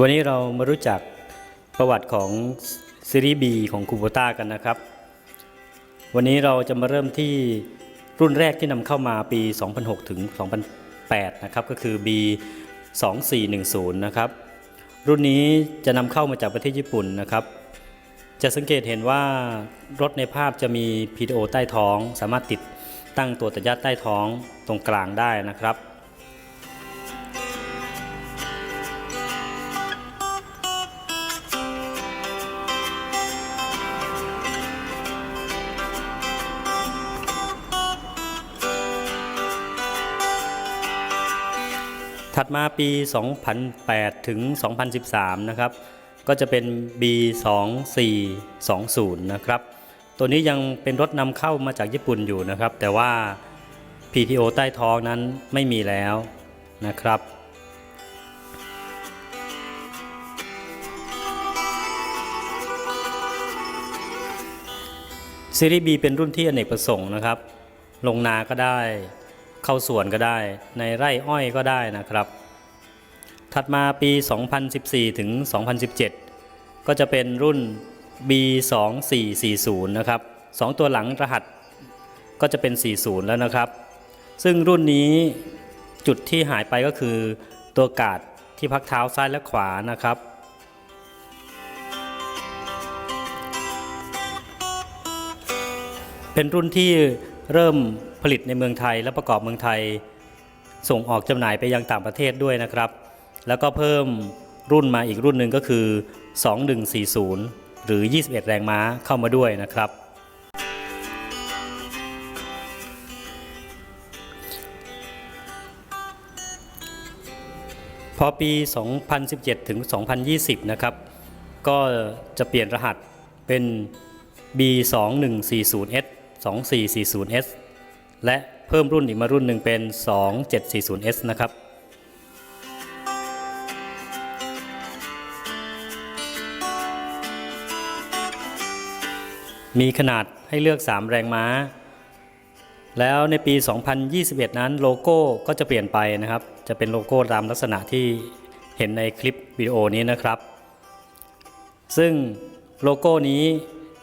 วันนี้เรามารู้จักประวัติของซีรีส์ B ของคูโบต้ากันนะครับ วันนี้เราจะมาเริ่มที่รุ่นแรกที่นำเข้ามาปี 2006 ถึง 2008 นะครับ ก็คือ B 2410 นะครับ รุ่นนี้จะนำเข้ามาจากประเทศญี่ปุ่นนะครับ จะสังเกตเห็นว่ารถในภาพจะมี PTO ใต้ท้อง สามารถติดตั้งตัวตัดยัดใต้ท้องตรงกลางได้นะครับ ถัดมาปี 2008 ถึง 2013 นะครับ ก็จะเป็น B 2 4 2 0 นะครับ ตัวนี้ยังเป็นรถนำเข้ามาจากญี่ปุ่นอยู่นะครับ แต่ว่า PTO ใต้ท้องนั้นไม่มีแล้วนะครับซีรีส์ B เป็นรุ่นที่อเนกประสงค์นะครับ ลงนาก็ได้ เข้าสวนก็ได้ ในไร่อ้อยก็ได้นะครับ ถัดมาปี 2014 ถึง 2017 ก็จะเป็นรุ่น B2440 นะครับ 2 ตัวหลังรหัสก็จะเป็น 40 แล้วนะครับ ซึ่งรุ่นนี้จุดที่หายไปก็คือตัวกาดที่พักเท้าซ้ายและขวานะครับเป็นรุ่นที่ เริ่มผลิตในเมืองไทยและประกอบเมืองไทย ส่งออกจำหน่ายไปยังต่างประเทศด้วยนะครับ แล้วก็เพิ่มรุ่นมาอีกรุ่นหนึ่งก็คือ 2140 หรือ 21 แรงม้าเข้ามาด้วยนะครับ พอปี 2017 ถึง 2020 นะครับ ก็จะเปลี่ยนรหัสเป็น B2140S 2440S และเพิ่มรุ่นอีกมารุ่นหนึ่งเป็น 2740S นะครับมีขนาดให้เลือก 3 แรงม้า แล้วในปี 2021 นั้นโลโก้ก็จะเปลี่ยนไปนะครับ จะเป็นโลโก้ตามลักษณะที่เห็นในคลิปวิดีโอนี้นะครับ ซึ่งโลโก้นี้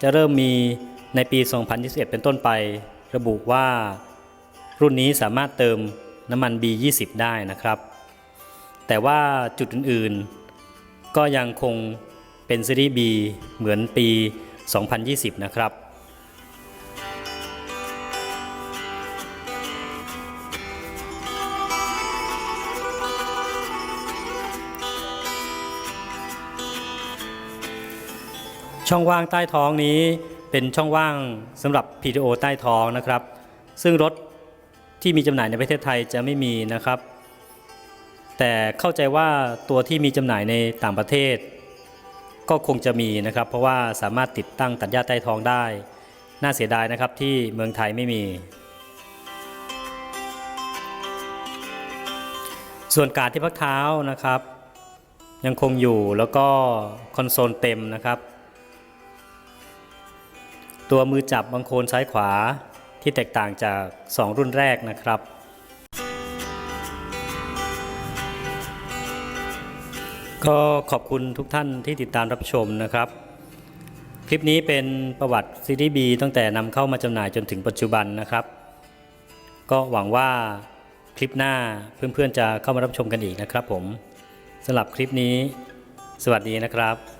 จะเริ่มมี ในปี 2021 เป็นต้นไป ระบุว่า รุ่นนี้สามารถเติมน้ำมัน B20 ได้นะครับ แต่ว่าจุดอื่นๆ ก็ยังคงเป็นซีรีส์ B เหมือนปี 2020 นะครับช่องว่างใต้ท้องนี้ เป็นช่องว่างสำหรับ PTO ใต้ท้องนะครับ ซึ่งรถที่มีจำหน่ายในประเทศไทยจะไม่มีนะครับ แต่เข้าใจว่าตัวที่มีจำหน่ายในต่างประเทศ ก็คงจะมีนะครับ เพราะว่าสามารถติดตั้งตัดหญ้าใต้ท้องได้ น่าเสียดายนะครับที่เมืองไทยไม่มี ส่วนการที่พักเท้านะครับ ยังคงอยู่แล้วก็คอนโซลเต็มนะครับ ตัวมือจับบางโคนซ้ายขวาที่แตกต่างจาก 2 รุ่นแรกนะครับ ก็ขอบคุณทุกท่านที่ติดตามรับชมนะครับ คลิปนี้เป็นประวัติซีรีส์ B ตั้งแต่นำเข้ามาจำหน่ายจนถึงปัจจุบันนะครับ ก็หวังว่าคลิปหน้าเพื่อนๆจะเข้ามารับชมกันอีกนะครับผมสำหรับคลิปนี้ สวัสดีนะครับ